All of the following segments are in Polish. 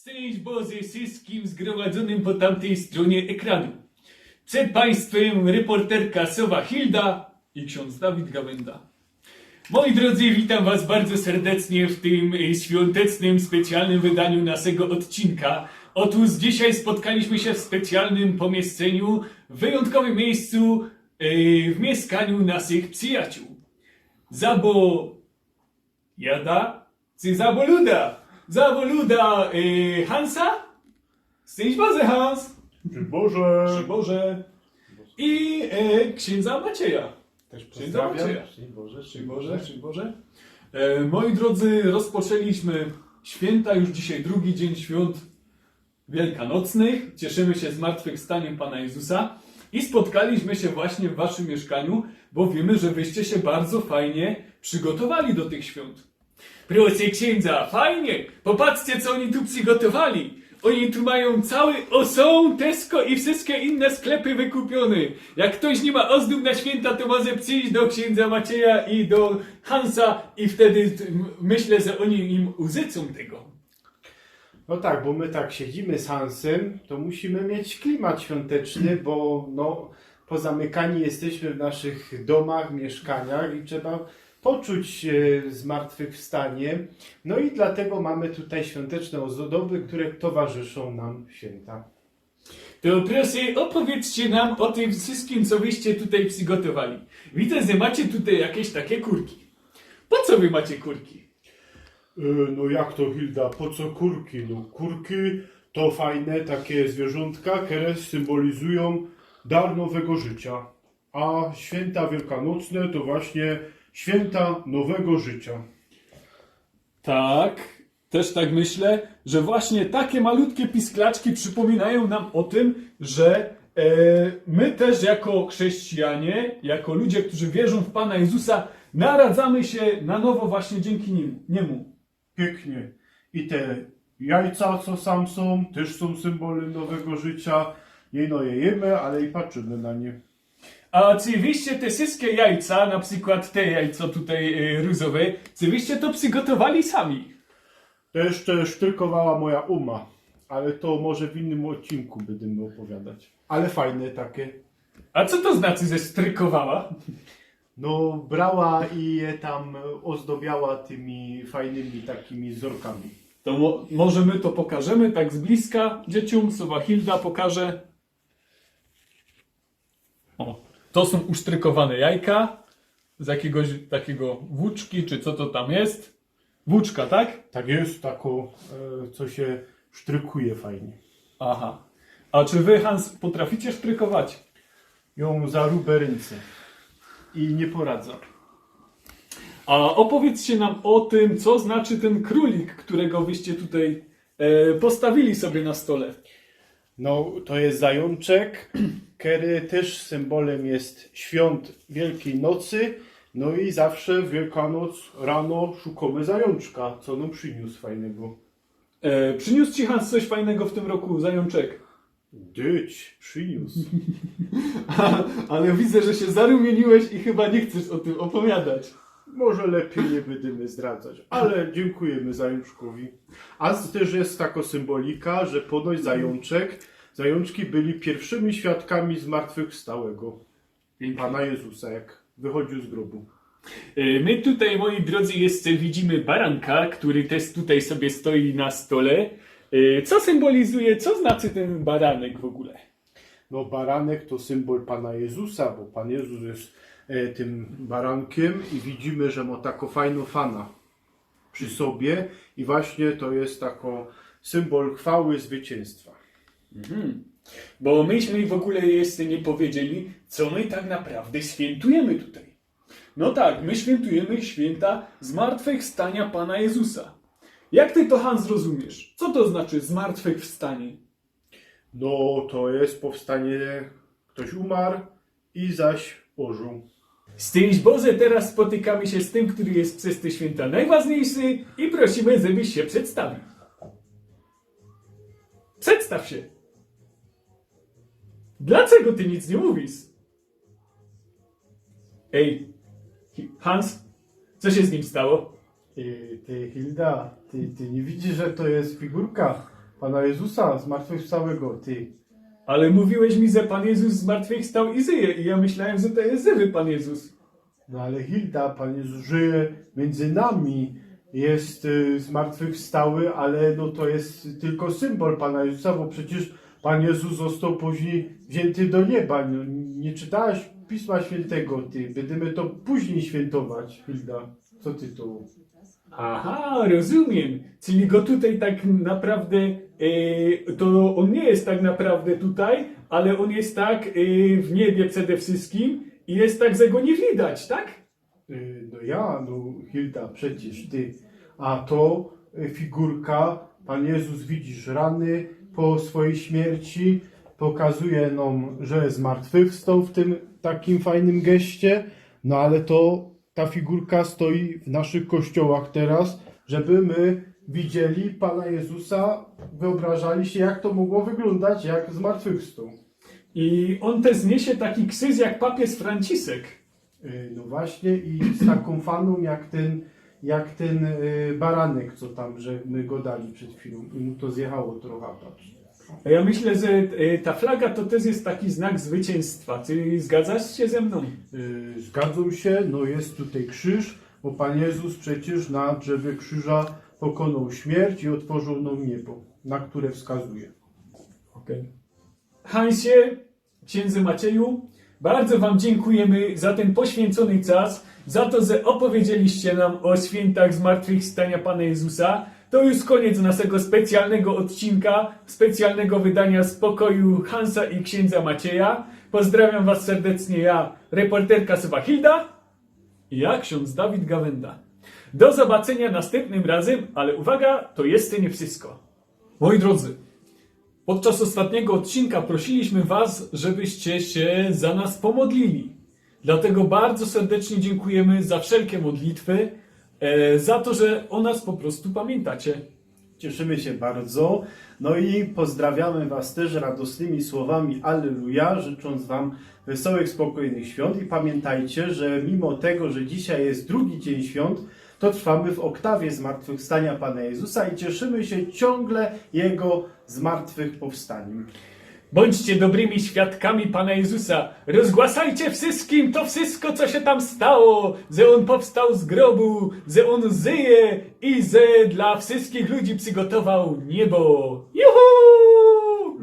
Szczęść Boże wszystkim zgromadzonym po tamtej stronie ekranu. Przed Państwem reporterka Sowa Hilda i ksiądz Dawid Gawenda. Moi drodzy, witam Was bardzo serdecznie w tym e, świątecznym, specjalnym wydaniu naszego odcinka. Otóż dzisiaj spotkaliśmy się w specjalnym pomieszczeniu, w wyjątkowym miejscu, e, w mieszkaniu naszych przyjaciół. Zabo Jada czy Zaboluda? Zaboluda y, Hansa? Szczęść Boże Hans! Czy Boże! Szczęść Boże! I e, księdza Macieja. Też Księdza Macieja. Szczęść Boże, Szczęść Boże, szczęść Boże. E, moi drodzy, rozpoczęliśmy święta, już dzisiaj drugi dzień świąt wielkanocnych. Cieszymy się zmartwychwstaniem Pana Jezusa i spotkaliśmy się właśnie w Waszym mieszkaniu, bo wiemy, że Wyście się bardzo fajnie przygotowali do tych świąt. Proszę księdza, fajnie! Popatrzcie, co oni tu przygotowali! Oni tu mają cały Oson, Tesco i wszystkie inne sklepy wykupione. Jak ktoś nie ma ozdób na święta, to może przyjść do księdza Macieja i do Hansa i wtedy myślę, że oni im uzycą tego. No tak, bo my tak siedzimy z Hansem, to musimy mieć klimat świąteczny, bo no, pozamykani jesteśmy w naszych domach, mieszkaniach i trzeba poczuć zmartwychwstanie. No i dlatego mamy tutaj świąteczne ozdoby, które towarzyszą nam w święta. To proszę, opowiedzcie nam o tym wszystkim, co wyście tutaj przygotowali. Widzę, że macie tutaj jakieś takie kurki. Po co wy macie kurki? E, No jak to Hilda, po co kurki? No kurki to fajne takie zwierzątka, które symbolizują dar nowego życia. A święta wielkanocne to właśnie święta nowego życia. Tak, też tak myślę, że właśnie takie malutkie pisklaczki przypominają nam o tym, że e, my też jako chrześcijanie, jako ludzie, którzy wierzą w Pana Jezusa, naradzamy się na nowo właśnie dzięki nim, niemu. Pięknie. I te jajca, co sam są, też są symbolem nowego życia. Nie no je jemy, ale i patrzymy na nie. A oczywiście te wszystkie jajca, na przykład te jajco tutaj e, różowe, oczywiście to przygotowali sami. To jeszcze sztrykowała moja uma, ale to może w innym odcinku będziemy opowiadać. Ale fajne takie. A co to znaczy, że strykowała? No, brała i je tam ozdobiała tymi fajnymi takimi wzorkami. To mo- może my to pokażemy tak z bliska dzieciom. Sowa Hilda pokaże. O, to są usztrykowane jajka z jakiegoś takiego włóczki, czy co to tam jest. Włóczka, tak? Tak jest, taką, e, co się sztrykuje fajnie. Aha. A czy wy, Hans, potraficie sztrykować? Ją za rubę ręce. I nie poradza. A opowiedzcie nam o tym, co znaczy ten królik, którego wyście tutaj e, postawili sobie na stole. No, to jest zajączek, który też symbolem jest świąt Wielkiej Nocy. No i zawsze w Wielkanoc rano szukamy zajączka, co nam przyniósł fajnego. E, przyniósł ci Hans coś fajnego w tym roku, zajączek? Dyć, przyniósł. Ale widzę, że się zarumieniłeś i chyba nie chcesz o tym opowiadać. Może lepiej nie będziemy zdradzać, ale dziękujemy zajączkowi. A też jest taka symbolika, że ponoć zajączek, zajączki byli pierwszymi świadkami zmartwychwstałego Pana Jezusa, jak wychodził z grobu. E, My tutaj, moi drodzy, jeszcze widzimy baranka, który też tutaj sobie stoi na stole. E, Co symbolizuje, co znaczy ten baranek w ogóle? No baranek to symbol Pana Jezusa, bo Pan Jezus jest e, tym barankiem i widzimy, że ma taką fajną fana przy sobie i właśnie to jest tako symbol chwały zwycięstwa. Bo myśmy w ogóle jeszcze nie powiedzieli, co my tak naprawdę świętujemy tutaj. No tak, my świętujemy święta zmartwychwstania Pana Jezusa. Jak ty to, Hans, rozumiesz? Co to znaczy zmartwychwstanie? No to jest powstanie, ktoś umarł i zaś ożył. Szczęść Boże, teraz spotykamy się z tym, który jest przez te święta najważniejszy i prosimy, żebyś się przedstawił. Przedstaw się. Dlaczego ty nic nie mówisz? Ej, Hi- Hans, co się z nim stało? Ty, ty Hilda, ty, ty nie widzisz, że to jest figurka Pana Jezusa zmartwychwstałego, ty. Ale mówiłeś mi, że Pan Jezus zmartwychwstał i żyje i ja myślałem, że to jest żywy Pan Jezus. No ale Hilda, Pan Jezus żyje między nami, jest y, zmartwychwstały, ale no to jest tylko symbol Pana Jezusa, bo przecież Pan Jezus został później wzięty do nieba. No, nie czytałeś Pisma Świętego, ty. Będziemy to później świętować, Hilda. Co ty tu? Aha, rozumiem. Czyli go tutaj tak naprawdę, e, to on nie jest tak naprawdę tutaj, ale on jest tak e, w niebie przede wszystkim i jest tak, że go nie widać, tak? Y, No ja, no Hilda, przecież ty. A to y, figurka, Pan Jezus widzisz rany po swojej śmierci, pokazuje nam, że zmartwychwstał w tym takim fajnym geście, no ale to ta figurka stoi w naszych kościołach teraz, żeby my widzieli Pana Jezusa, wyobrażali się jak to mogło wyglądać, jak zmartwychwstał. I on też niesie taki krzyż jak papież Franciszek. Y, No właśnie i z taką faną jak ten, jak ten y, baranek, co tam, że my go dali przed chwilą i mu to zjechało trochę, patrz. A ja myślę, że e, ta flaga to też jest taki znak zwycięstwa. Czy zgadzasz się ze mną? Y, Zgadzam się, no jest tutaj krzyż, bo Pan Jezus przecież na drzewie krzyża pokonał śmierć i otworzył nam niebo, na które wskazuje. Okej. Hansie, księdze Macieju, bardzo Wam dziękujemy za ten poświęcony czas, za to, że opowiedzieliście nam o świętach zmartwychwstania Pana Jezusa. To już koniec naszego specjalnego odcinka, specjalnego wydania Spokoju Hansa i księdza Macieja. Pozdrawiam Was serdecznie ja, reporterka Sowa Hilda i ja, ksiądz Dawid Gawenda. Do zobaczenia następnym razem, ale uwaga, to jeszcze nie wszystko. Moi drodzy, Podczas ostatniego odcinka prosiliśmy Was, żebyście się za nas pomodlili. Dlatego bardzo serdecznie dziękujemy za wszelkie modlitwy, e, za to, że o nas po prostu pamiętacie. Cieszymy się bardzo. No i pozdrawiamy Was też radosnymi słowami Alleluja, życząc Wam wesołych, spokojnych świąt. I pamiętajcie, że mimo tego, że dzisiaj jest drugi dzień świąt, to trwamy w oktawie zmartwychwstania Pana Jezusa i cieszymy się ciągle Jego zmartwychwstaniem. Bądźcie dobrymi świadkami Pana Jezusa. Rozgłaszajcie wszystkim to wszystko, co się tam stało, że On powstał z grobu, że On żyje i że dla wszystkich ludzi przygotował niebo. Juhu!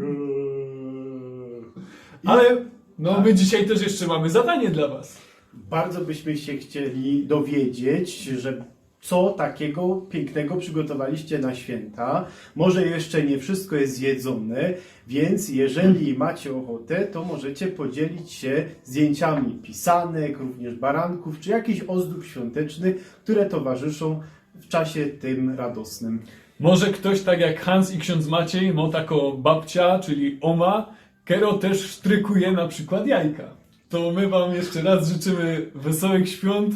Ale no my dzisiaj też jeszcze mamy zadanie dla Was. Bardzo byśmy się chcieli dowiedzieć, że co takiego pięknego przygotowaliście na święta. Może jeszcze nie wszystko jest zjedzone, więc jeżeli macie ochotę, to możecie podzielić się zdjęciami pisanek, również baranków, czy jakichś ozdób świątecznych, które towarzyszą w czasie tym radosnym. Może ktoś tak jak Hans i ksiądz Maciej ma taką babcia, czyli oma, Kero też sztrykuje na przykład jajka. To my wam jeszcze raz życzymy wesołych świąt,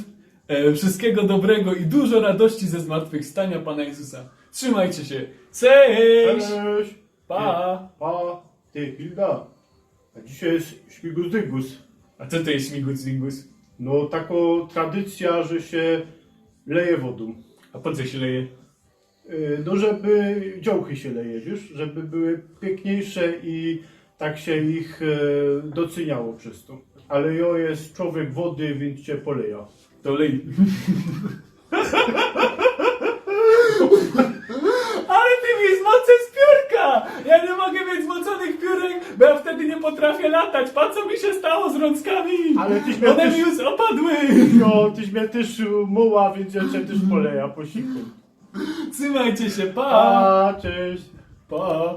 wszystkiego dobrego i dużo radości ze zmartwychwstania Pana Jezusa. Trzymajcie się. Cześć! Cześć! Pa! Pa! Ty, Hilda, a dzisiaj jest śmigus dygus. A co to jest śmigus? No, taka tradycja, że się leje wodą. A po co się leje? Yy, No, żeby działchy się leje, wiesz? Żeby były piękniejsze i tak się ich e, doceniało przez to. Ale jo jest człowiek wody, więc cię poleja. To lej. Ale ty mi zmocę z piórka! Ja nie mogę mieć zmoconych piórek, bo ja wtedy nie potrafię latać. Pa co mi się stało z rączkami? Ale tyś miał One też- mi już opadły! Jo, tyś mnie też muła, więc ja cię też poleja po siku. Trzymajcie się, pa! A, cześć! Pa!